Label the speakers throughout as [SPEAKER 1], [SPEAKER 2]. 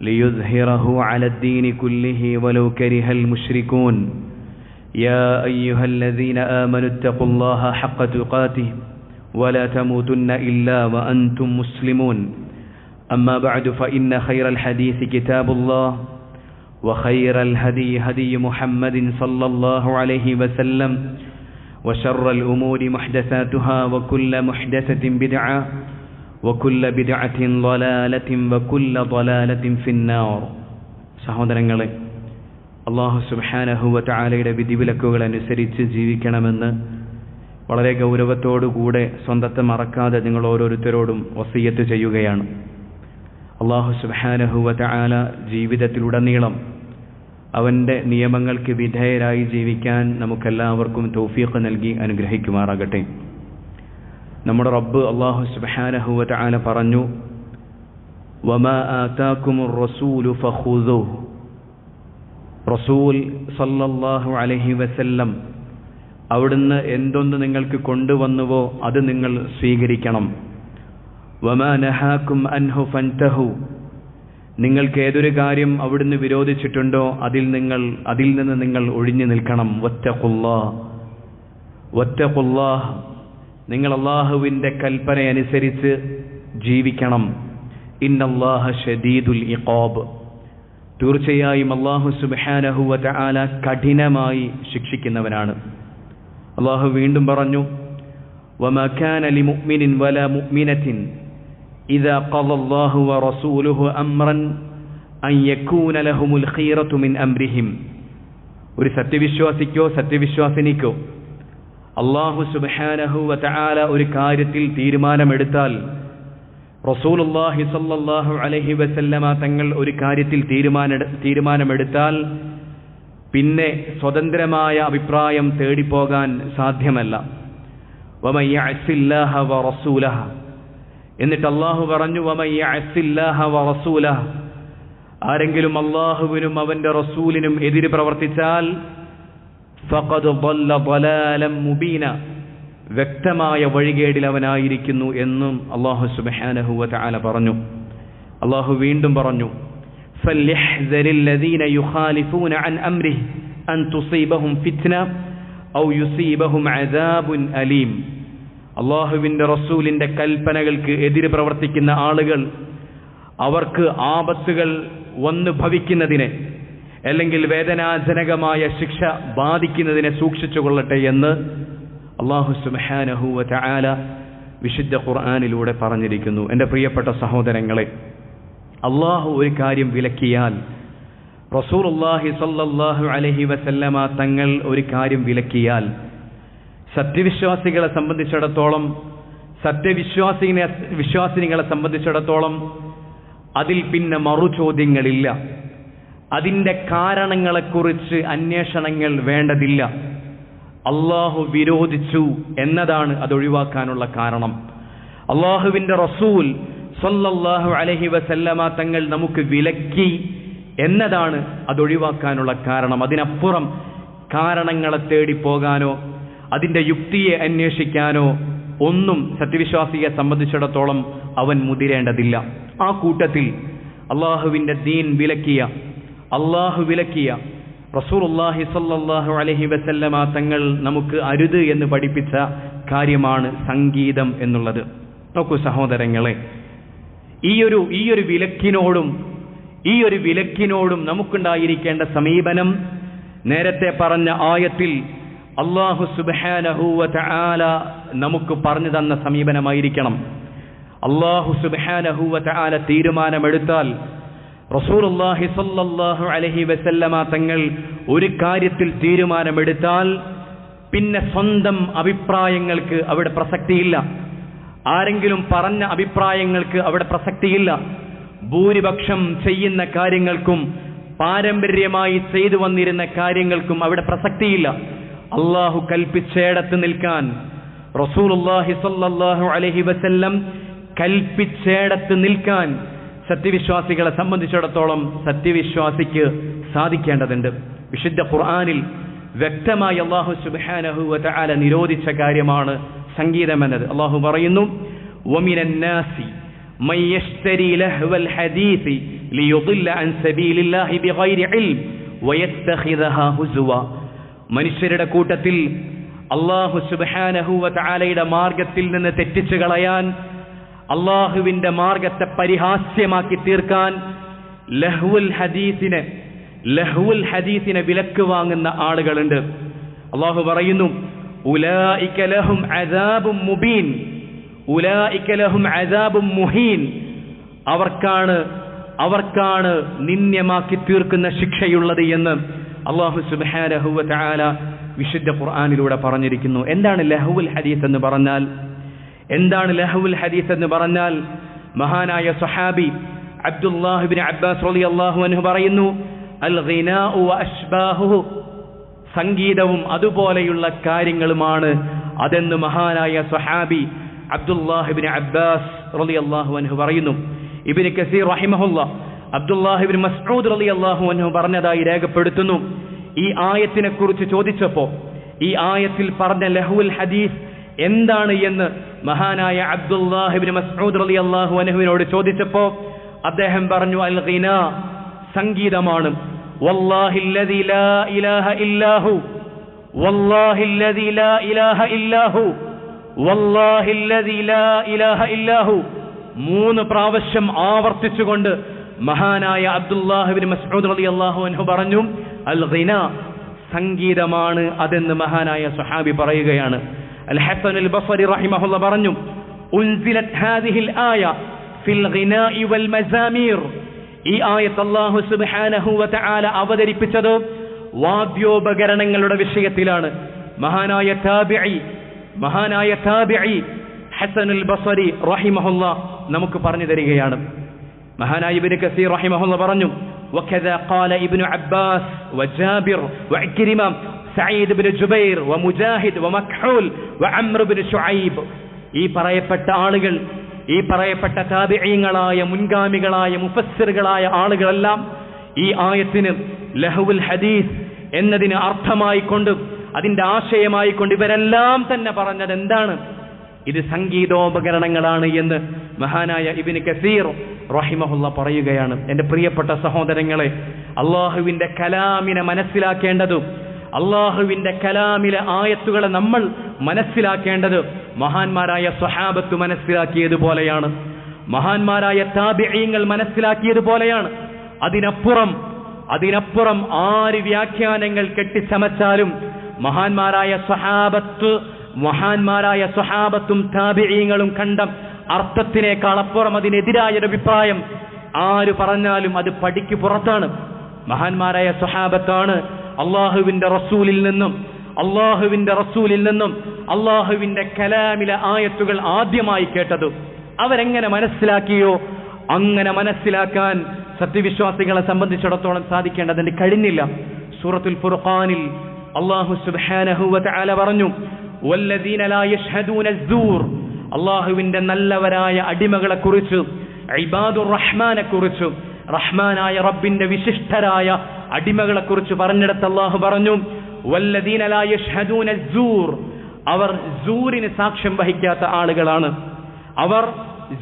[SPEAKER 1] ليظهره على الدين كله ولو كره المشركون. يا أيها الذين آمنوا اتقوا الله حق تقاته ولا تموتن إلا وأنتم مسلمون. أما بعد فإن خير الحديث كتاب الله وخير الهدي هدي محمد صلى الله عليه وسلم وشر الأمور محدثاتها وكل محدثة بدعة وكل بدعة ضلالة وكل ضلالة في النار സഹോദരങ്ങളെ അള്ളാഹു സുബാനഹുവ ചാലയുടെ വിധിവിലക്കുകൾ അനുസരിച്ച് ജീവിക്കണമെന്ന് വളരെ ഗൗരവത്തോടുകൂടെ സ്വന്തത്തെ മറക്കാതെ നിങ്ങൾ ഓരോരുത്തരോടും വസീയത്ത് ചെയ്യുകയാണ് അള്ളാഹു സുബാനഹുവ ചാല ജീവിതത്തിലുടനീളം അവൻ്റെ നിയമങ്ങൾക്ക് വിധേയരായി ജീവിക്കാൻ നമുക്കെല്ലാവർക്കും തൗഫീഖ് നൽകി അനുഗ്രഹിക്കുമാറാകട്ടെ നമ്മുടെ റബ്ബ് അള്ളാഹു സുബാനഹുവ ആല പറഞ്ഞു വമാ റസൂൽ സല്ലല്ലാഹു അലൈഹി വസല്ലം അവിടുന്ന് എന്തൊന്ന് നിങ്ങൾക്ക് കൊണ്ടുവന്നുവോ അത് നിങ്ങൾ സ്വീകരിക്കണം. വമാ നഹാക്കും അൻഹു ഫൻതഹു. നിങ്ങൾക്ക് ഏതൊരു കാര്യം അവിടുന്ന് വിരോധിച്ചിട്ടുണ്ടോ അതിൽ നിങ്ങൾ അതിൽ നിന്ന് നിങ്ങൾ ഒഴിഞ്ഞു നിൽക്കണം. ഒറ്റ കൊല്ലാ ഒറ്റ വറ്റഖുല്ലാ നിങ്ങൾ അള്ളാഹുവിൻ്റെ കൽപ്പന അനുസരിച്ച് ജീവിക്കണം ഇന്നല്ലാഹ ഷദീദുൽ ഇഖാബ് തീർച്ചയായും അള്ളാഹു സുബാനഹുവ ആല കഠിനമായി ശിക്ഷിക്കുന്നവനാണ് അള്ളാഹു വീണ്ടും പറഞ്ഞു وَمَا لِمُؤْمِنٍ وَلَا مُؤْمِنَةٍ إِذَا قَضَى اللَّهُ وَرَسُولُهُ أَمْرًا أَنْ يَكُونَ لَهُمُ الْخِيرَةُ مِنْ أَمْرِهِمْ ഒരു സത്യവിശ്വാസിക്കോ സത്യവിശ്വാസിനിക്കോ അള്ളാഹു സുബാനഹുവ ആല ഒരു കാര്യത്തിൽ തീരുമാനമെടുത്താൽ റസൂലുല്ലാഹി സല്ലാഹു അലഹി വസല്ലമ തങ്ങൾ ഒരു കാര്യത്തിൽ തീരുമാന തീരുമാനമെടുത്താൽ പിന്നെ സ്വതന്ത്രമായ അഭിപ്രായം തേടിപ്പോകാൻ സാധ്യമല്ല. വറസൂലഹ എന്നിട്ട് അള്ളാഹു പറഞ്ഞു ആരെങ്കിലും അള്ളാഹുവിനും അവന്റെ റസൂലിനും എതിര് പ്രവർത്തിച്ചാൽ ഫഖദ് ضل ضلالا മുബീന വ്യക്തമായ വഴികേടിൽ അവനായിരിക്കുന്നു എന്നും അള്ളാഹു സുബഹാനഹുവ തആല പറഞ്ഞു അള്ളാഹു വീണ്ടും പറഞ്ഞു فليحذر الذين يخالفون عن أمره أن تصيبهم فتنة أو يصيبهم عذاب أليم അള്ളാഹുവിൻ്റെ റസൂലിൻ്റെ കൽപ്പനകൾക്ക് എതിര് പ്രവർത്തിക്കുന്ന ആളുകൾ അവർക്ക് ആപത്തുകൾ വന്നു ഭവിക്കുന്നതിനെ അല്ലെങ്കിൽ വേദനാജനകമായ ശിക്ഷ ബാധിക്കുന്നതിനെ സൂക്ഷിച്ചു കൊള്ളട്ടെ എന്ന് അള്ളാഹു സുബാനഹുവ ചായാല വിശുദ്ധ ഖുർആാനിലൂടെ പറഞ്ഞിരിക്കുന്നു. എന്റെ പ്രിയപ്പെട്ട സഹോദരങ്ങളെ അള്ളാഹു ഒരു കാര്യം വിലക്കിയാൽ റസൂർ അള്ളാഹി സല്ലാഹു അലഹി വസല്ലമ തങ്ങൾ ഒരു കാര്യം വിലക്കിയാൽ സത്യവിശ്വാസികളെ സംബന്ധിച്ചിടത്തോളം സത്യവിശ്വാസിനെ വിശ്വാസിനികളെ സംബന്ധിച്ചിടത്തോളം അതിൽ പിന്നെ മറു ചോദ്യങ്ങളില്ല അതിന്റെ കാരണങ്ങളെക്കുറിച്ച് അന്വേഷണങ്ങൾ വേണ്ടതില്ല. അള്ളാഹു വിരോധിച്ചു എന്നതാണ് അത് ഒഴിവാക്കാനുള്ള കാരണം. അള്ളാഹുവിന്റെ റസൂൽ സല്ലല്ലാഹു അലഹി വസല്ലമ തങ്ങൾ നമുക്ക് വിലക്കി എന്നതാണ് അത് ഒഴിവാക്കാനുള്ള കാരണം. അതിനപ്പുറം കാരണങ്ങളെ തേടി പോകാനോ അതിന്റെ യുക്തിയെ അന്വേഷിക്കാനോ ഒന്നും സത്യവിശ്വാസിയെ സംബന്ധിച്ചിടത്തോളം അവൻ മുതിരേണ്ടതില്ല. ആ കൂട്ടത്തിൽ അള്ളാഹുവിന്റെ ദീൻ വിലക്കിയ അള്ളാഹു വിലക്കിയ റസൂലുള്ളാഹി സല്ലാഹു അലഹി വസല്ലമ തങ്ങൾ നമുക്ക് അരുത് എന്ന് പഠിപ്പിച്ച കാര്യമാണ് സംഗീതം എന്നുള്ളത്. നോക്കൂ സഹോദരങ്ങളെ ഈ ഒരു ഈ ഒരു വിലക്കിനോടും ഈ ഒരു വിലക്കിനോടും നമുക്കുണ്ടായിരിക്കേണ്ട സമീപനം നേരത്തെ പറഞ്ഞ ആയത്തിൽ അള്ളാഹു സുബാനഹുവ തആല നമുക്ക് പറഞ്ഞു തന്ന സമീപനമായിരിക്കണം. അള്ളാഹു സുബാനഹുവ തആല തീരുമാനമെടുത്താൽ റസൂലുള്ളാഹി സ്വല്ലല്ലാഹു അലഹി വസല്ലമ തങ്ങൾ ഒരു കാര്യത്തിൽ തീരുമാനമെടുത്താൽ പിന്നെ സ്വന്തം അഭിപ്രായങ്ങൾക്ക് അവിടെ പ്രസക്തിയില്ല. ആരെങ്കിലും പറഞ്ഞ അഭിപ്രായങ്ങൾക്ക് അവിടെ പ്രസക്തിയില്ല. ഭൂരിപക്ഷം ചെയ്യുന്ന കാര്യങ്ങൾക്കും പാരമ്പര്യമായി ചെയ്തു വന്നിരുന്ന കാര്യങ്ങൾക്കും അവിടെ പ്രസക്തിയില്ല. അള്ളാഹു കൽപ്പിച്ചേടത്ത് നിൽക്കാൻ റസൂലുള്ളാഹി സ്വല്ലല്ലാഹു അലഹി വസല്ലം കൽപ്പിച്ചേടത്ത് നിൽക്കാൻ സത്യവിശ്വാസികളെ സംബന്ധിച്ചിടത്തോളം സത്യവിശ്വാസിക്ക് സാധിക്കേണ്ടതുണ്ട്. വിശുദ്ധ ഖുർആാനിൽ വ്യക്തമായി അള്ളാഹു സുബാനഹു വാല നിരോധിച്ച കാര്യമാണ് സംഗീതം എന്നത്. അള്ളാഹു പറയുന്നു മനുഷ്യരുടെ കൂട്ടത്തിൽ അള്ളാഹു സുബാനഹുവ താലയുടെ മാർഗത്തിൽ നിന്ന് തെറ്റിച്ചു കളയാൻ അള്ളാഹുവിന്റെ മാർഗത്തെ പരിഹാസ്യമാക്കി തീർക്കാൻ ലഹുൽ ഹദീസിനെ ലഹുൽ ഹദീസിനെ വിലക്ക് വാങ്ങുന്ന ആളുകളുണ്ട്. അള്ളാഹു പറയുന്നു അദാബും മുബീൻ അദാബും മുഹീൻ. അവർക്കാണ് അവർക്കാണ് നിന്ദ്യമാക്കി തീർക്കുന്ന ശിക്ഷയുള്ളത് എന്ന് അള്ളാഹു സുബ്ഹാനഹു വതആല വിശുദ്ധ ഖുർആനിലൂടെ പറഞ്ഞിരിക്കുന്നു. എന്താണ് ലഹുൽ ഹദീസ് എന്ന് പറഞ്ഞാൽ? എന്താണ് ലഹുൽ ഹദീസ് എന്ന് പറഞ്ഞാൽ മഹാനായ സുഹാബി അബ്ദുല്ലാഹിബിൻ അബ്ബാസ് റളിയല്ലാഹു അൻഹു പറയുന്നു അൽ അഷ്ബാഹു സംഗീതവും അതുപോലെയുള്ള കാര്യങ്ങളുമാണ് അതെന്ന് മഹാനായ സുഹാബി അബ്ദുല്ലാഹിബിൻ അബ്ബാസ് റലി അള്ളാഹു അൻഹു പറയുന്നു. ഇബ്നു കസീർ റഹിമഹുല്ല അബ്ദുല്ലാഹിബിൻ മസ്ഊദ് അള്ളാഹു അൻഹു പറഞ്ഞതായി രേഖപ്പെടുത്തുന്നു. ഈ ആയത്തിനെ കുറിച്ച് ചോദിച്ചപ്പോ ഈ ആയത്തിൽ പറഞ്ഞ ലഹുൽ ഹദീസ് എന്താണ് എന്ന് മഹാനായ അബ്ദുല്ലാഹിബിൻ മസ്ഊദ് ചോദിച്ചപ്പോ അദ്ദേഹം പറഞ്ഞു അൽ സംഗീതമാണ്. മൂന്ന് പ്രാവശ്യം ആവർത്തിച്ചുകൊണ്ട് മഹാനായ അബ്ദുല്ലാഹിബിൻ മസ്ഊദ് അലി അള്ളാഹു അനഹു പറഞ്ഞു അൽ സംഗീതമാണ് അതെന്ന് മഹാനായ സുഹാബി പറയുകയാണ്. അൽ ഹസൻ അൽ ബസരി റഹിമഹുള്ള പറഞ്ഞു ഉൻസിലത് ഹാദിഹിൽ ആയ ഫിൽ ഗിനാഇ വൽ മസാമീർ. ഈ ആയത്ത് അല്ലാഹു സുബ്ഹാനഹു വതആല അവതരിപ്പിച്ചത് വാദ്യോപകരണങ്ങളുടെ വിഷയത്തിലാണ്. മഹാനായ താബിഈ മഹാനായ താബിഈ ഹസൻ അൽ ബസരി റഹിമഹുല്ല നമുക്ക് പറഞ്ഞു തരികയാണ്. മഹാനായ ഇബ്നു കസീർ റഹിമഹുല്ല പറഞ്ഞു وكذا قال ابن عباس وجابر وعكرمة سعيد بن جبير ومجاهد ومكحول وعمر بن شعيب ഈ പറയപ്പെട്ട ആളുകൾ ഈ പറയപ്പെട്ട താബിഈങ്ങളായ മുൻഗാമികളായ മുഫസ്സിറുകളായ ആളുകളെല്ലാം ഈ ആയത്തിന് ലഹുൽ ഹദീസ് എന്നതിന് അർത്ഥമായിക്കൊണ്ട് അതിന്റെ ആശയമായിക്കൊണ്ട് ഇവരെല്ലാം തന്നെ പറഞ്ഞത് എന്താണ് ഇത് സംഗീതോപകരണങ്ങളാണ് എന്ന് മഹാനായ ഇബിന് കസീർ റഹിമഹുള്ള പറയുകയാണ്. എന്റെ പ്രിയപ്പെട്ട സഹോദരങ്ങളെ അള്ളാഹുവിന്റെ കലാമിനെ മനസ്സിലാക്കേണ്ടതും അള്ളാഹുവിന്റെ കലാമിലെ ആയത്തുകളെ നമ്മൾ മനസ്സിലാക്കേണ്ടത് മഹാന്മാരായ സ്വഹാബത്ത് മനസ്സിലാക്കിയതുപോലെയാണ്. മഹാന്മാരായ താബിഈങ്ങൾ മനസ്സിലാക്കിയതുപോലെയാണ്. അതിനപ്പുറം അതിനപ്പുറം ആര് വ്യാഖ്യാനങ്ങൾ കെട്ടിച്ചമച്ചാലും മഹാന്മാരായ സ്വഹാബത്ത് മഹാന്മാരായ സ്വഹാബത്തും താപിഴീങ്ങളും കണ്ട അർത്ഥത്തിനേക്കാൾ അപ്പുറം അതിനെതിരായ ഒരു അഭിപ്രായം. ആര് പറഞ്ഞാലും അത് പടിക്ക് പുറത്താണ്. മഹാന്മാരായ സ്വഹാബത്താണ് അള്ളാഹുവിന്റെ റസൂലിൽ നിന്നും അള്ളാഹുവിന്റെ റസൂലിൽ നിന്നും അള്ളാഹുവിന്റെ കലാമിലെ ആയത്തുകൾ ആദ്യമായി കേട്ടത്. അവരെങ്ങനെ മനസ്സിലാക്കിയോ? അങ്ങനെ മനസ്സിലാക്കാൻ സത്യവിശ്വാസികളെ സംബന്ധിച്ചിടത്തോളം സാധിക്കേണ്ടതിന് കഴിഞ്ഞില്ല. സൂറത്തുൽ ഫുർഖാനിൽ അള്ളാഹു സുബ്ഹാനഹു വതആല പറഞ്ഞു അള്ളാഹുവിന്റെ നല്ലവരായ അടിമകളെ കുറിച്ച് ഇബാദുർ റഹ്മാനെ കുറിച്ച് റഹ്മാനായ റബ്ബിന്റെ വിശിഷ്ടരായ അടിമകളെ കുറിച്ച് പറഞ്ഞിടത്ത് അള്ളാഹു പറഞ്ഞു അവർ സൂറിന് സാക്ഷ്യം വഹിക്കാത്ത ആളുകളാണ്. അവർ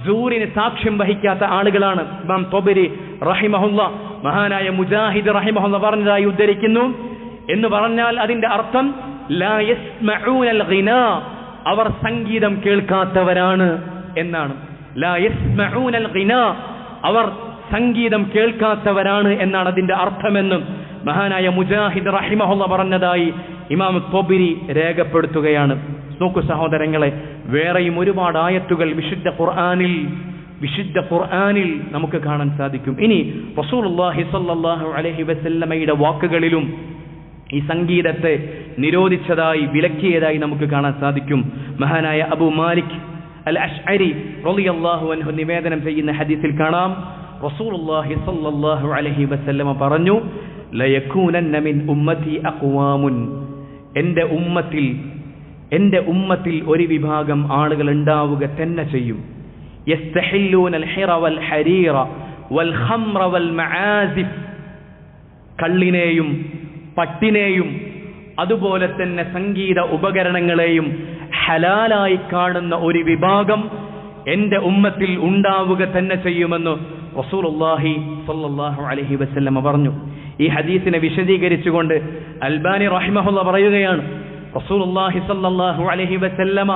[SPEAKER 1] സൂറിന് സാക്ഷ്യം വഹിക്കാത്ത ആളുകളാണ്. ഇമാം തൊബരി റഹിമഹുല്ല മഹാനായ മുജാഹിദ് റഹിമഹുല്ല പറഞ്ഞതായി ഉദ്ധരിക്കുന്നു. എന്ന് പറഞ്ഞാൽ അതിന്റെ അർത്ഥം അവർ സംഗീതം കേൾക്കാത്തവരാണ് എന്നാണ്. അവർ സംഗീതം കേൾക്കാത്തവരാണ് എന്നാണ് അതിന്റെ അർത്ഥമെന്നും മഹാനായ മുജാഹിദ് റഹിമഹുള്ള പറഞ്ഞതായി ഇമാം തൊബിരി രേഖപ്പെടുത്തുകയാണ്. നോക്കു സഹോദരങ്ങളെ വേറെയും ഒരുപാട് ആയത്തുകൾ വിശുദ്ധ ഖുർആാനിൽ വിശുദ്ധ ഖുർആാനിൽ നമുക്ക് കാണാൻ സാധിക്കും. ഇനി റസൂലുള്ളാഹി സ്വല്ലല്ലാഹു അലൈഹി വസല്ലമയുടെ വാക്കുകളിലും ഈ സംഗീതത്തെ നിരോധിച്ചതായി വിലക്കിയതായി നമുക്ക് കാണാൻ സാധിക്കും. മഹാനായ അബു മാലിക് അൽ അഷ്അരി റളിയല്ലാഹു അൻഹു നിവേദനം ചെയ്യുന്ന ഹദീസിൽ കാണാം. റസൂലുള്ളാഹി സ്വല്ലല്ലാഹു അലൈഹി വസല്ലമ പറഞ്ഞു ലയകൂനന്ന മിൻ ഉമ്മത്തി അഖ്വാമുൻ. എന്റെ ഉമ്മത്തിൽ എന്റെ ഉമ്മത്തിൽ ഒരു വിഭാഗം ആളുകൾ ഉണ്ടാവുക തന്നെ ചെയ്യും. യസ്തഹില്ലൂൻ അൽ ഹിറ വൽ ഹരീറ വൽ ഖംറ വൽ മആസിഫ്. കള്ളിനെയും പട്ടിനെയും അതുപോലെ തന്നെ സംഗീത ഉപകരണങ്ങളെയും ഹലാലായി കാണുന്ന ഒരു വിഭാഗം എന്റെ ഉമ്മത്തിൽ ഉണ്ടാവുക തന്നെ ചെയ്യുമെന്ന് റസൂലുള്ളാഹി സ്വല്ലല്ലാഹു അലൈഹി വസല്ലമ പറഞ്ഞു. ഈ ഹദീസിനെ വിശദീകരിച്ചുകൊണ്ട് അൽബാനി റഹിമഹുല്ല പറയുകയാണ് റസൂലുള്ളാഹി സ്വല്ലല്ലാഹു അലൈഹി വസല്ലമ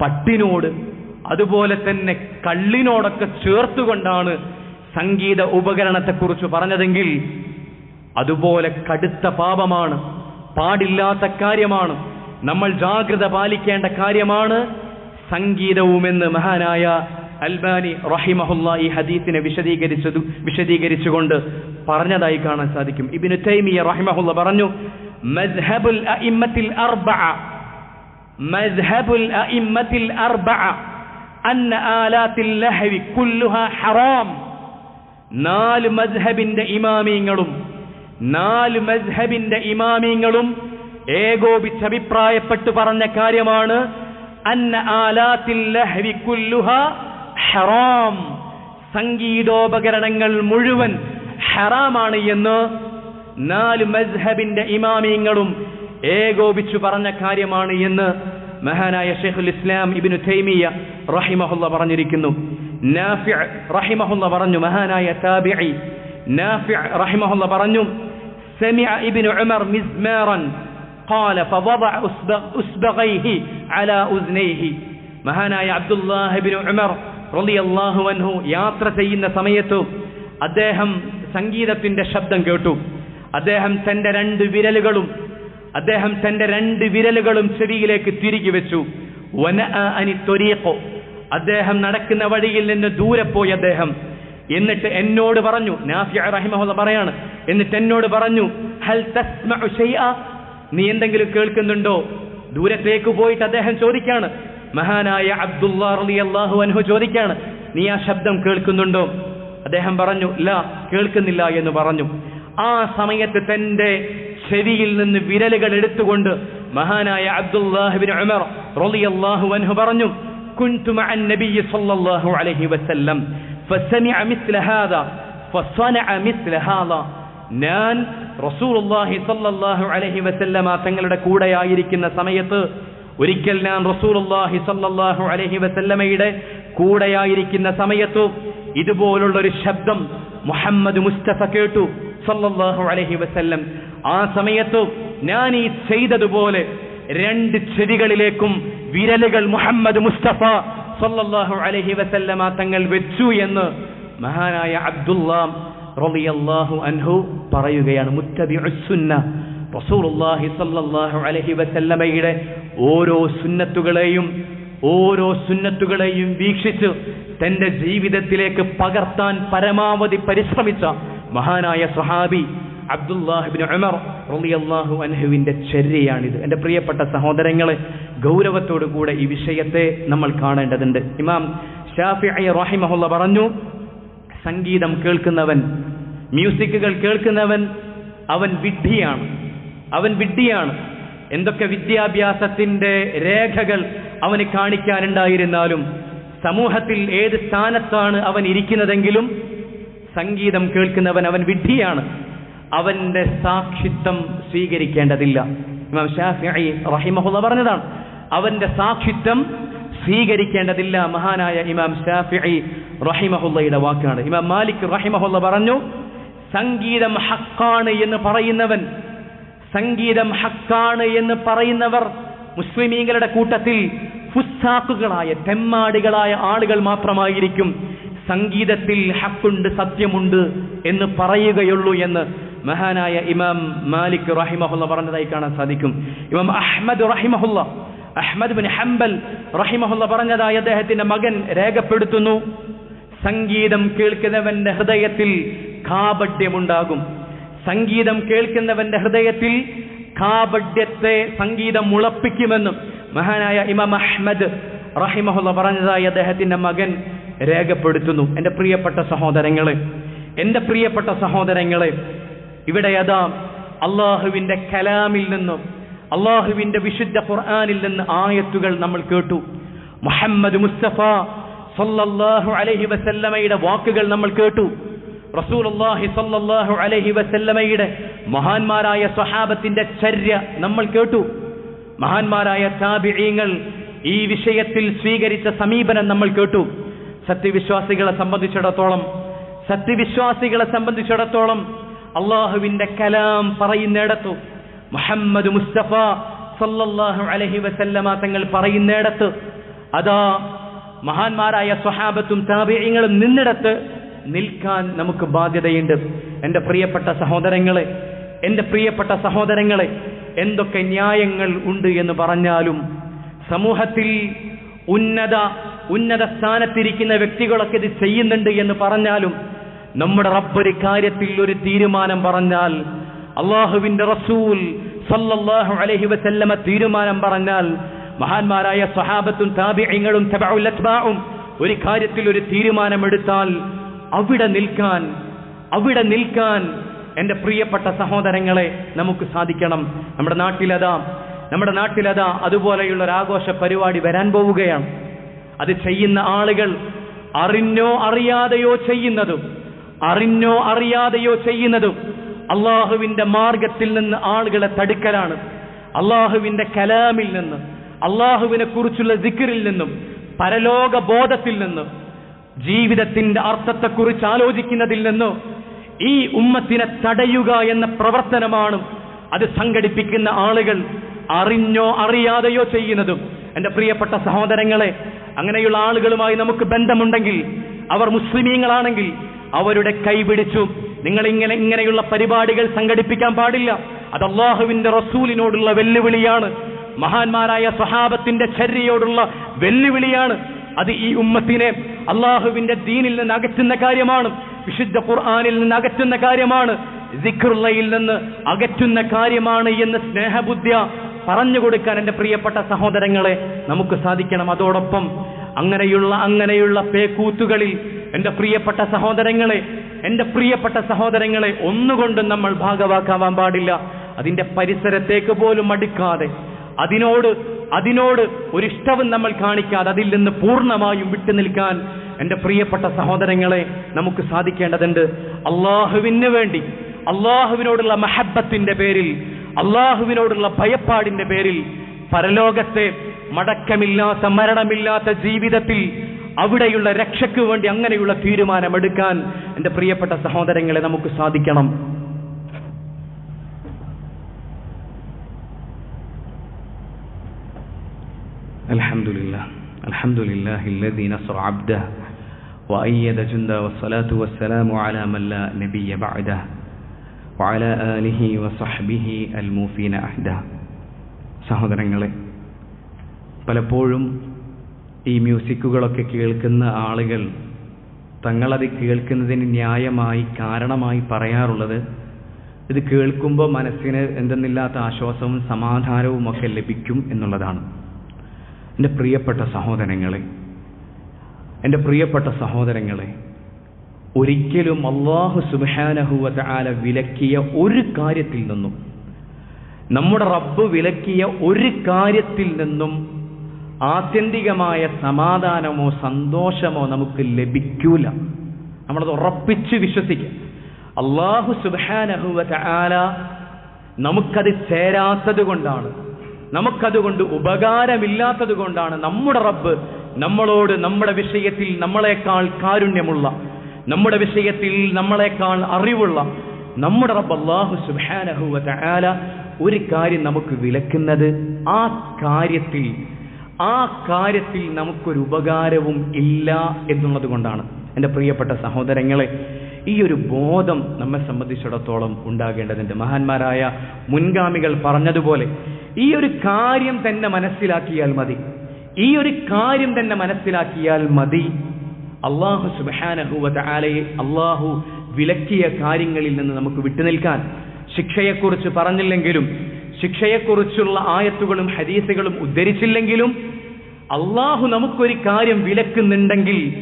[SPEAKER 1] പട്ടിനോട് അതുപോലെ തന്നെ കള്ളിനോടൊക്കെ ചേർത്തുകൊണ്ടാണ് സംഗീത ഉപകരണത്തെക്കുറിച്ച് പറഞ്ഞതെങ്കിൽ അതുപോലെ കടുത്ത പാപമാണ് പാടില്ലാത്ത കാര്യമാണ്. നമ്മൾ ജാഗ്രത പാലിക്കേണ്ട കാര്യമാണ് സംഗീതവുമെന്ന് മഹാനായ അൽബാനി റഹിമഹുല്ല ഈ ഹദീസിനെ വിശദീകരിച്ചതു വിശദീകരിച്ചുകൊണ്ട് പറഞ്ഞതായി കാണാൻ സാധിക്കും. ഇബിന് തൈമിയ റഹിമഹുല്ല പറഞ്ഞു മസ്ഹബുൽ അഇമ്മത്തിൽ അർബഅ മസ്ഹബുൽ അഇമ്മത്തിൽ അർബഅ അന്ന ആലാത്തിൽ ലഹവി കുല്ലുഹ ഹറാം നാല് മസ്ഹബിന്റെ ഇമാമിയങ്ങളും നാല് മദ്ഹബിന്റെ ഇമാമിങ്ങളും ഏകോപിച്ച് അഭിപ്രായപ്പെട്ടു പറഞ്ഞ കാര്യമാണ് അന്ന ആലാത്തിൽ ലഹ്വി കുല്ലുഹ ഹറാം. സംഗീതോപകരണങ്ങൾ മുഴുവൻ ഹറാമാണ് എന്ന് നാല് മസ്ഹബിന്റെ ഇമാമിയങ്ങളും ഏകോപിച്ചു പറഞ്ഞ കാര്യമാണ് എന്ന് മഹാനായ ഷെയ്ഖുൽ ഇസ്ലാം ഇബിനു തൈമിയ റഹിമഹുല്ല പറഞ്ഞിരിക്കുന്നു. നാഫി റഹിമഹുല്ല പറഞ്ഞു മഹാനായ താബിഇ നാഫി റഹിമഹുല്ല പറഞ്ഞു سمع ابن عمر مزمارا قال فوضع أسبغيه على أذنيه മഹാനായ അബ്ദുല്ലാഹിബിൻ ഉമർ റളിയല്ലാഹു അൻഹു യാത്ര ചെയ്യുന്ന സമയത്ത് അദ്ദേഹം സംഗീതത്തിന്റെ ശബ്ദം കേട്ടു അദ്ദേഹം തന്റെ രണ്ട് വിരലുകളും അദ്ദേഹം തന്റെ രണ്ട് വിരലുകളും ചെവിയിലേക്ക് തിരികെ വെച്ചു വന അനി ത്വരീഖോ അദ്ദേഹം നടക്കുന്ന വഴിയിൽ നിന്ന് ദൂരെ പോയി അദ്ദേഹം എന്നിട്ട് എന്നോട് പറഞ്ഞു പറയാണ് എന്നിട്ട് എന്നോട് പറഞ്ഞു ഹൽ നീ എന്തെങ്കിലും കേൾക്കുന്നുണ്ടോ? ദൂരത്തേക്ക് പോയിട്ട് അദ്ദേഹം ചോദിക്കാണ്. മഹാനായ അബ്ദുല്ലാഹു റലി അൻഹു ചോദിക്കാണ് നീ ആ ശബ്ദം കേൾക്കുന്നുണ്ടോ? അദ്ദേഹം പറഞ്ഞു ഇല്ല കേൾക്കുന്നില്ല എന്ന് പറഞ്ഞു. ആ സമയത്ത് തന്റെ ചെവിയിൽ നിന്ന് വിരലുകൾ എടുത്തുകൊണ്ട് മഹാനായ അബ്ദുല്ലാഹുബിൻ ഉമർ റളിയല്ലാഹു അൻഹു പറഞ്ഞു കുൻതു മഅൻ സല്ലല്ലാഹു അലൈഹി വസല്ലം. ഞാൻ റസൂലുള്ളാഹി സല്ലല്ലാഹു അലൈഹി വസല്ലമ തങ്ങളുടെ കൂടെയായിരിക്കുന്ന സമയത്ത് ഒരിക്കൽ ഞാൻ റസൂലുള്ളാഹി സല്ലല്ലാഹു അലൈഹി വസല്ലമയുടെ കൂടെയായിരിക്കുന്ന സമയത്ത് ഇതുപോലുള്ള ഒരു ശബ്ദം മുഹമ്മദ് മുസ്തഫ കേട്ടു സല്ലല്ലാഹു അലൈഹി വസല്ലം. ആ സമയത്ത് ഞാൻ ഈ ചെയ്തതുപോലെ രണ്ട് ചെവികളിലേക്കും വിരലുകൾ മുഹമ്മദ് മുസ്തഫ സല്ലല്ലാഹു അലൈഹി വസല്ലമ തങ്ങൾ വെച്ചു എന്ന് മഹാനായ അബ്ദുല്ലാം റളിയല്ലാഹു അൻഹു പറയുകയാണ്. മുത്തബിഉസ്സുന്ന റസൂലുള്ളാഹി സല്ലല്ലാഹു അലൈഹി വസല്ലമയുടെ ഓരോ സുന്നത്തുകളെയും ഓരോ സുന്നത്തുകളെയും വീക്ഷിച്ച് തന്റെ ജീവിതത്തിലേക്ക് പകർത്താൻ പരമാവധി പരിശ്രമിച്ച മഹാനായ സഹാബി അബ്ദുല്ലാഹിബിൻ ഉമർ റളിയല്ലാഹു അൻഹുവിന്റെ ചര്യയാണിത്. എന്റെ പ്രിയപ്പെട്ട സഹോദരങ്ങളെ ഗൗരവത്തോടു കൂടെ ഈ വിഷയത്തെ നമ്മൾ കാണേണ്ടതുണ്ട്. ഇമാം ഷാഫിഈ റഹിമഹുള്ള പറഞ്ഞു സംഗീതം കേൾക്കുന്നവൻ മ്യൂസിക്കുകൾ കേൾക്കുന്നവൻ അവൻ വിഡ്ഢിയാണ്. അവൻ വിഡ്ഢിയാണ്. എന്തൊക്കെ വിദ്യാഭ്യാസത്തിന്റെ രേഖകൾ അവന് കാണിക്കാനുണ്ടായിരുന്നാലും സമൂഹത്തിൽ ഏത് സ്ഥാനത്താണ് അവൻ ഇരിക്കുന്നതെങ്കിലും സംഗീതം കേൾക്കുന്നവൻ അവൻ വിഡ്ഢിയാണ്. അവന്റെ സാക്ഷിത്വം സ്വീകരിക്കേണ്ടതില്ല. ഇമാം റഹിമഹുള്ള പറഞ്ഞതാണ്. അവന്റെ സാക്ഷിത്വം സ്വീകരിക്കേണ്ടതില്ല. മഹാനായ ഇമാം ഷാഫിഈ റഹിമഹുല്ലയുടെ വാക്കാണ്. ഇമാം മാലിക് റഹിമഹുല്ല പറഞ്ഞു സംഗീതം ഹക്കാണ് എന്ന് പറയുന്നവൻ സംഗീതം ഹക്കാണ് എന്ന് പറയുന്നവർ മുസ്ലിമീങ്ങളുടെ കൂട്ടത്തിൽ ഫുസ്സാക്കുകളായ തെമ്മാടികളായ ആളുകൾ മാത്രമായിരിക്കും സംഗീതത്തിൽ ഹക്കുണ്ട് സത്യമുണ്ട് എന്ന് പറയുകയുള്ളൂ എന്ന് മഹാനായ ഇമാം മാലിക് റഹിമഹുല്ല പറഞ്ഞതായി കാണാൻ സാധിക്കും. ഇമാം അഹ്മദ് റഹിമഹുല്ല അഹ്മദ് ബിൻ ഹംബൽ റഹിമഹുല്ല പറഞ്ഞതായി അദ്ദേഹത്തിന്റെ മകൻ രേഖപ്പെടുത്തുന്നു. സംഗീതം കേൾക്കുന്നവന്റെ ഹൃദയത്തിൽ കാപഡ്യമുണ്ടാകും സംഗീതം കേൾക്കുന്നവന്റെ ഹൃദയത്തിൽ കാപഡ്യത്തെ സംഗീതം മുളപ്പിക്കുമെന്നും മഹാനായ ഇമാം അഹ്മദ് റഹിമഹുല്ല പറഞ്ഞതായി അദ്ദേഹത്തിന്റെ മകൻ രേഖപ്പെടുത്തുന്നു. എന്റെ പ്രിയപ്പെട്ട സഹോദരങ്ങളെ എന്റെ പ്രിയപ്പെട്ട സഹോദരങ്ങളെ ഇവിടെ അതാ അള്ളാഹുവിന്റെ കലാമിൽ നിന്നും അള്ളാഹുവിന്റെ വിശുദ്ധ ഖുർആാനിൽ നിന്ന് ആയത്തുകൾ നമ്മൾ കേട്ടു. മുഹമ്മദ് മുസ്തഫ സല്ലല്ലാഹു അലഹി വസല്ലമയുടെ വാക്കുകൾ നമ്മൾ കേട്ടു. റസൂലുള്ളാഹി സല്ലല്ലാഹു അലഹി വസല്ലമയുടെ മഹാന്മാരായ സ്വഹാബത്തിന്റെ ചര്യ നമ്മൾ കേട്ടു. മഹാന്മാരായ താബിഈങ്ങൾ ഈ വിഷയത്തിൽ സ്വീകരിച്ച സമീപനം നമ്മൾ കേട്ടു. സത്യവിശ്വാസികളെ സംബന്ധിച്ചിടത്തോളം സത്യവിശ്വാസികളെ സംബന്ധിച്ചിടത്തോളം അള്ളാഹുവിന്റെ കലാം പറയുന്നിടത്തു. മുഹമ്മദ് മുസ്തഫ സല്ലല്ലാഹു അലഹി വസല്ലമ തങ്ങൾ പറയുന്നിടത്ത് അതാ മഹാന്മാരായ സ്വഹാബത്തും താപീയങ്ങളും നിന്നിടത്ത് നിൽക്കാൻ നമുക്ക് ബാധ്യതയുണ്ട്. എന്റെ പ്രിയപ്പെട്ട സഹോദരങ്ങളെ എന്റെ പ്രിയപ്പെട്ട സഹോദരങ്ങളെ എന്തൊക്കെ ന്യായങ്ങൾ ഉണ്ട് എന്ന് പറഞ്ഞാലും സമൂഹത്തിൽ ഉന്നത ഉന്നത സ്ഥാനത്തിരിക്കുന്ന വ്യക്തികളൊക്കെ ഇത് ചെയ്യുന്നുണ്ട് എന്ന് പറഞ്ഞാലും നമ്മുടെ റബ്ബൊരു കാര്യത്തിൽ ഒരു തീരുമാനം പറഞ്ഞാൽ അള്ളാഹുവിന്റെ റസൂൽ സല്ലല്ലാഹു അലൈഹി വസല്ലമ തീരുമാനം പറഞ്ഞാൽ മഹാന്മാരായ സഹാബത്തും താബിഅങ്ങളും തബഉൽ അത്ബാഉം ഒരു കാര്യത്തിൽ ഒരു തീരുമാനമെടുത്താൽ അവിടെ നിൽക്കാൻ അവിടെ നിൽക്കാൻ എന്റെ പ്രിയപ്പെട്ട സഹോദരങ്ങളെ നമുക്ക് സാധിക്കണം. നമ്മുടെ നാട്ടിലതാ നമ്മുടെ നാട്ടിലതാ അതുപോലെയുള്ള ഒരു ആഘോഷ പരിപാടി വരാൻ പോവുകയാണ്. അത് ചെയ്യുന്ന ആളുകൾ അറിഞ്ഞോ അറിയാതെയോ ചെയ്യുന്നതും അറിഞ്ഞോ അറിയാതെയോ ചെയ്യുന്നതും അള്ളാഹുവിന്റെ മാർഗത്തിൽ നിന്ന് ആളുകളെ തടുക്കലാണ്. അള്ളാഹുവിന്റെ കലാമിൽ നിന്ന് അള്ളാഹുവിനെ കുറിച്ചുള്ള ദിക്കറിൽ നിന്നും പരലോക ബോധത്തിൽ നിന്നും ജീവിതത്തിന്റെ അർത്ഥത്തെക്കുറിച്ച് ആലോചിക്കുന്നതിൽ നിന്നോ ഈ ഉമ്മത്തിനെ തടയുക എന്ന പ്രവർത്തനമാണ് അത് സംഘടിപ്പിക്കുന്ന ആളുകൾ അറിഞ്ഞോ അറിയാതെയോ ചെയ്യുന്നതും. എന്റെ പ്രിയപ്പെട്ട സഹോദരങ്ങളെ അങ്ങനെയുള്ള ആളുകളുമായി നമുക്ക് ബന്ധമുണ്ടെങ്കിൽ അവർ മുസ്ലിമീങ്ങളാണെങ്കിൽ അവരുടെ കൈപിടിച്ചു നിങ്ങൾ ഇങ്ങനെ ഇങ്ങനെയുള്ള പരിപാടികൾ സംഘടിപ്പിക്കാൻ പാടില്ല. അത് അള്ളാഹുവിന്റെ റസൂലിനോടുള്ള വെല്ലുവിളിയാണ്. മഹാന്മാരായ സ്വഹാപത്തിന്റെ ചര്യയോടുള്ള വെല്ലുവിളിയാണ്. അത് ഈ ഉമ്മത്തിനെ അള്ളാഹുവിന്റെ ദീനിൽ നിന്ന് അകറ്റുന്ന കാര്യമാണ്. വിശുദ്ധ ഖുർആാനിൽ നിന്ന് അകറ്റുന്ന കാര്യമാണ്. ദിഖുർലയിൽ നിന്ന് അകറ്റുന്ന കാര്യമാണ് എന്ന് സ്നേഹബുദ്ധ്യ പറഞ്ഞു കൊടുക്കാൻ എന്റെ പ്രിയപ്പെട്ട സഹോദരങ്ങളെ നമുക്ക് സാധിക്കണം. അതോടൊപ്പം അങ്ങനെയുള്ള അങ്ങനെയുള്ള പേക്കൂത്തുകളിൽ എന്റെ പ്രിയപ്പെട്ട സഹോദരങ്ങളെ എന്റെ പ്രിയപ്പെട്ട സഹോദരങ്ങളെ ഒന്നുകൊണ്ടും നമ്മൾ ഭാഗവാക്കാവാൻ പാടില്ല. അതിന്റെ പരിസരത്തേക്ക് പോലും അടുക്കാതെ അതിനോട് അതിനോട് ഒരിഷ്ടവും നമ്മൾ കാണിക്കാതെ അതിൽ നിന്ന് പൂർണമായും വിട്ടുനിൽക്കാൻ എന്റെ പ്രിയപ്പെട്ട സഹോദരങ്ങളെ നമുക്ക് സാധിക്കേണ്ടതുണ്ട്. അള്ളാഹുവിന് വേണ്ടി അള്ളാഹുവിനോടുള്ള മഹബത്തിന്റെ പേരിൽ അള്ളാഹുവിനോടുള്ള ഭയപ്പാടിന്റെ പേരിൽ പരലോകത്തെ മടക്കമില്ലാത്ത മരണമില്ലാത്ത ജീവിതത്തിൽ അവിടെയുള്ള രക്ഷയ്ക്ക് വേണ്ടി അങ്ങനെയുള്ള തീരുമാനമെടുക്കാൻ എൻ്റെ പ്രിയപ്പെട്ട സഹോദരങ്ങളെ നമുക്ക് സാധിക്കണം الحمد لله الحمد لله الذي نصر عبده وأيد جنده والصلاة والسلام على من لا نبي بعده وعلى آله وصحبه الموفين أحده സഹോദരങ്ങളെ പലപ്പോഴും ഈ മ്യൂസിക്കുകളൊക്കെ കേൾക്കുന്ന ആളുകൾ തങ്ങളത് കേൾക്കുന്നതിന് ന്യായമായി കാരണമായി പറയാറുള്ളത് ഇത് കേൾക്കുമ്പോൾ മനസ്സിന് എന്തെന്നില്ലാത്ത ആശ്വാസവും സമാധാനവും ഒക്കെ ലഭിക്കും എന്നുള്ളതാണ്. എന്റെ പ്രിയപ്പെട്ട സഹോദരങ്ങളെ എന്റെ പ്രിയപ്പെട്ട സഹോദരങ്ങളെ ഒരിക്കലും അള്ളാഹു സുബാനഹുവ ആല വിലക്കിയ ഒരു കാര്യത്തിൽ നിന്നും നമ്മുടെ റബ്ബ് വിലക്കിയ ഒരു കാര്യത്തിൽ നിന്നും ആത്യന്തികമായ സമാധാനമോ സന്തോഷമോ നമുക്ക് ലഭിക്കൂല. നമ്മളത് ഉറപ്പിച്ച് വിശ്വസിക്കുക. അള്ളാഹു സുബാനഹുവ ചാല നമുക്കത് ചേരാത്തത് കൊണ്ടാണ്. നമുക്കതുകൊണ്ട് ഉപകാരമില്ലാത്തത് കൊണ്ടാണ് നമ്മുടെ റബ്ബ് നമ്മളോട് നമ്മുടെ വിഷയത്തിൽ നമ്മളെക്കാൾ കാരുണ്യമുള്ള നമ്മുടെ വിഷയത്തിൽ നമ്മളെക്കാൾ അറിവുള്ള നമ്മുടെ റബ്ബ് അള്ളാഹു സുബാനഹുവ ചാല ഒരു കാര്യം നമുക്ക് വിലക്കുന്നത് ആ കാര്യത്തിൽ ആ കാര്യത്തിൽ നമുക്കൊരു ഉപകാരവും ഇല്ല എന്നുള്ളത് കൊണ്ടാണ്. എന്റെ പ്രിയപ്പെട്ട സഹോദരങ്ങളെ ഈ ഒരു ബോധം നമ്മെ സംബന്ധിച്ചിടത്തോളം ഉണ്ടാകേണ്ടതുണ്ട്. മഹാന്മാരായ മുൻഗാമികൾ പറഞ്ഞതുപോലെ ഈ ഒരു കാര്യം തന്നെ മനസ്സിലാക്കിയാൽ മതി. ഈ ഒരു കാര്യം തന്നെ മനസ്സിലാക്കിയാൽ മതി. അള്ളാഹു സുബാനഹുവ ആലയെ അള്ളാഹു വിലക്കിയ കാര്യങ്ങളിൽ നിന്ന് നമുക്ക് വിട്ടുനിൽക്കാൻ ശിക്ഷയെക്കുറിച്ച് പറഞ്ഞില്ലെങ്കിലും ശിക്ഷയെക്കുറിച്ചുള്ള ആയത്തുകളും ഹദീസുകളും ഉദ്ധരിച്ചില്ലെങ്കിലും അള്ളാഹു നമുക്കൊരു കാര്യം വിലക്കുന്നുണ്ടെങ്കിൽ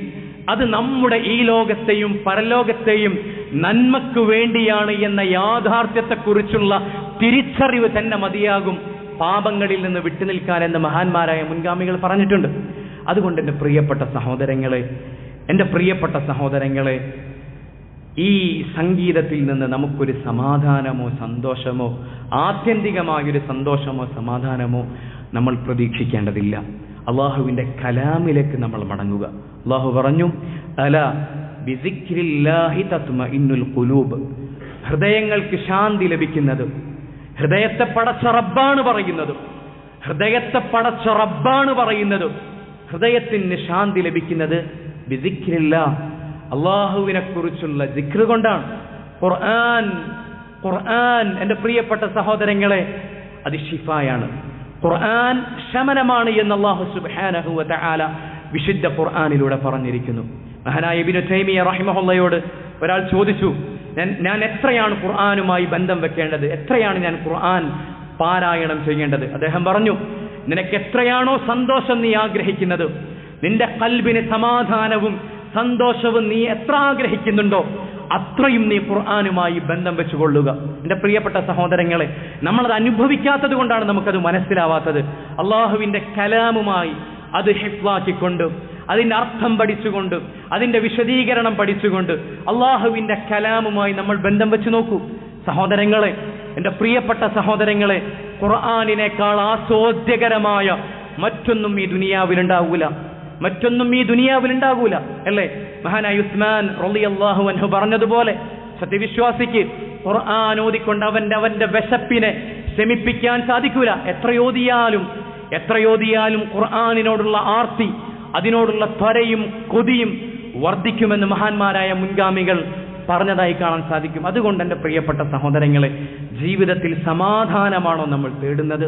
[SPEAKER 1] അത് നമ്മുടെ ഈ ലോകത്തെയും പരലോകത്തെയും നന്മക്ക് വേണ്ടിയാണ് എന്ന യാഥാർത്ഥ്യത്തെക്കുറിച്ചുള്ള തിരിച്ചറിവ് തന്നെ മതിയാകും പാപങ്ങളിൽ നിന്ന് വിട്ടുനിൽക്കാൻ എന്ന് മഹാന്മാരായ മുൻഗാമികൾ പറഞ്ഞിട്ടുണ്ട്. അതുകൊണ്ട് എന്റെ പ്രിയപ്പെട്ട സഹോദരങ്ങളെ എന്റെ പ്രിയപ്പെട്ട സഹോദരങ്ങളെ ഈ സംഗീതത്തിൽ നിന്ന് നമുക്കൊരു സമാധാനമോ സന്തോഷമോ ആത്യന്തികമായൊരു സന്തോഷമോ സമാധാനമോ നമ്മൾ പ്രതീക്ഷിക്കേണ്ടതില്ല. അള്ളാഹുവിന്റെ കലാമിലേക്ക് നമ്മൾ മടങ്ങുക. അള്ളാഹു പറഞ്ഞു അല ബിസിക്രില്ലാഹി തത്മഇന്നുൽ ഖുലൂബ്. ഹൃദയങ്ങൾക്ക് ശാന്തി ലഭിക്കുന്നത് ഹൃദയത്തെ പടച്ച റബ്ബാണ് പറയുന്നത് ഹൃദയത്തെ പടച്ച റബ്ബാണ് പറയുന്നത് ഹൃദയത്തിന് ശാന്തി ലഭിക്കുന്നത് ബിസിക്രില്ല അള്ളാഹുവിനെ കുറിച്ചുള്ള ജിക്ർ കൊണ്ടാണ് ഖുർആൻ ഖുർആൻ എന്റെ പ്രിയപ്പെട്ട സഹോദരങ്ങളെ അത് ഷിഫായാണ് ഖുർആൻ ശമനമാണ് എന്ന് അള്ളാഹു സുബ്ഹാനഹു വതആല വിശുദ്ധ ഖുർആനിലൂടെ പറഞ്ഞിരിക്കുന്നു. മഹാനായ ഇബ്നു തൈമിയ റഹിമഹുള്ളയോട് ഒരാൾ ചോദിച്ചു ഞാൻ എത്രയാണ് ഖുർആനുമായി ബന്ധം വെക്കേണ്ടത്? എത്രയാണ് ഞാൻ ഖുർആൻ പാരായണം ചെയ്യേണ്ടത്? അദ്ദേഹം പറഞ്ഞു നിനക്ക് എത്രയാണോ സന്തോഷം നീ ആഗ്രഹിക്കുന്നത്? നിന്റെ കൽബിന് സമാധാനവും സന്തോഷവും നീ എത്ര ആഗ്രഹിക്കുന്നുണ്ടോ അത്രയും നീ ഖുർആാനുമായി ബന്ധം വെച്ചുകൊള്ളുക. എന്റെ പ്രിയപ്പെട്ട സഹോദരങ്ങളെ നമ്മളത് അനുഭവിക്കാത്തത് കൊണ്ടാണ് നമുക്കത് മനസ്സിലാവാത്തത്. അള്ളാഹുവിന്റെ കലാമുമായി അത് ഹിഫ്ലാക്കിക്കൊണ്ട് അതിന്റെ അർത്ഥം പഠിച്ചുകൊണ്ട് അതിന്റെ വിശദീകരണം പഠിച്ചുകൊണ്ട് അള്ളാഹുവിന്റെ കലാമുമായി നമ്മൾ ബന്ധം വെച്ച് നോക്കൂ. സഹോദരങ്ങളെ എന്റെ പ്രിയപ്പെട്ട സഹോദരങ്ങളെ ഖുർആാനിനേക്കാൾ ആസ്വാദ്യകരമായ മറ്റൊന്നും ഈ ദുനിയാവിലുണ്ടാവൂല. മറ്റൊന്നും ഈ ദുനിയാവിൽ ഉണ്ടാകൂല അല്ലേ? മഹാനായ ഉസ്മാൻ റളിയല്ലാഹു അൻഹു പറഞ്ഞതുപോലെ സത്യവിശ്വാസിക്ക് ഖുർആൻ ഓതിക്കൊണ്ട് അവന്റെ അവന്റെ വിശപ്പിനെ ശമിപ്പിക്കാൻ സാധിക്കൂല. എത്രയോതിയാലും എത്രയോതിയാലും ഖുർആാനിനോടുള്ള ആർത്തി അതിനോടുള്ള ത്വരയും കൊതിയും വർദ്ധിക്കുമെന്ന് മഹാന്മാരായ മുൻഗാമികൾ പറഞ്ഞതായി കാണാൻ സാധിക്കും. അതുകൊണ്ട് എന്റെ പ്രിയപ്പെട്ട സഹോദരങ്ങളെ ജീവിതത്തിൽ സമാധാനമാണോ നമ്മൾ തേടുന്നത്?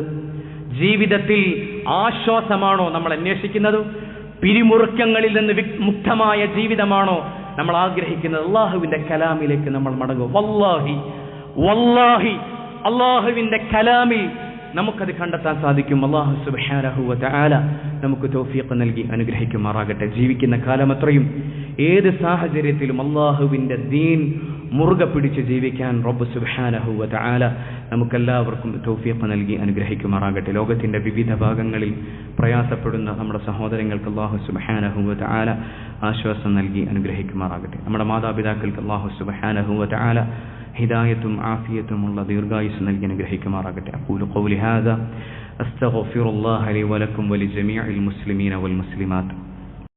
[SPEAKER 1] ജീവിതത്തിൽ ആശ്വാസമാണോ നമ്മൾ അന്വേഷിക്കുന്നത്? പിരിമുറുക്കങ്ങളിൽ നിന്ന് മുക്തമായ ജീവിതമാണോ നമ്മൾ ആഗ്രഹിക്കുന്നത്? അള്ളാഹുവിന്റെ കലാമിലേക്ക് നമ്മൾ മടങ്ങും. വല്ലാഹി വല്ലാഹി അള്ളാഹുവിന്റെ കലാമിൽ നമുക്കത് കണ്ടെത്താൻ സാധിക്കും. അള്ളാഹു സുബ്ഹാനഹു വ നമുക്ക് തോഫിയൊക്കെ നൽകി അനുഗ്രഹിക്കുമാറാകട്ടെ. ജീവിക്കുന്ന കാലം അത്രയും ഏത് സാഹചര്യത്തിലും അള്ളാഹുവിന്റെ ദീൻ മുറുകെ പിടിച്ച് ജീവിക്കാൻ റബ്ബ് സുബ്ഹാനഹു വ നമുക്കെല്ലാവർക്കും തൗഫീഖ് നൽകി അനുഗ്രഹിക്കുമാറാകട്ടെ. ലോകത്തിന്റെ വിവിധ ഭാഗങ്ങളിൽ പ്രയാസപ്പെടുന്ന നമ്മുടെ സഹോദരങ്ങൾക്ക് അള്ളാഹു സുബ്ഹാനഹു വ ആശ്വാസം നൽകി അനുഗ്രഹിക്കുമാറാകട്ടെ. നമ്മുടെ മാതാപിതാക്കൾക്ക് അള്ളാഹു സുബ്ഹാനഹു വ തആല ഹിദായത്തും ആഫിയത്തുമുള്ള ദീർഘായുസ് നൽകി അനുഗ്രഹിക്കുമാറാകട്ടെ. അഖൂലു ഖൗലി ഹാദാ അസ്തഗ്ഫിറുല്ലാഹ ലി വലക്കും വലിജമീഇൽ മുസ്ലിമീന വൽ മുസ്ലിമാത്ത്.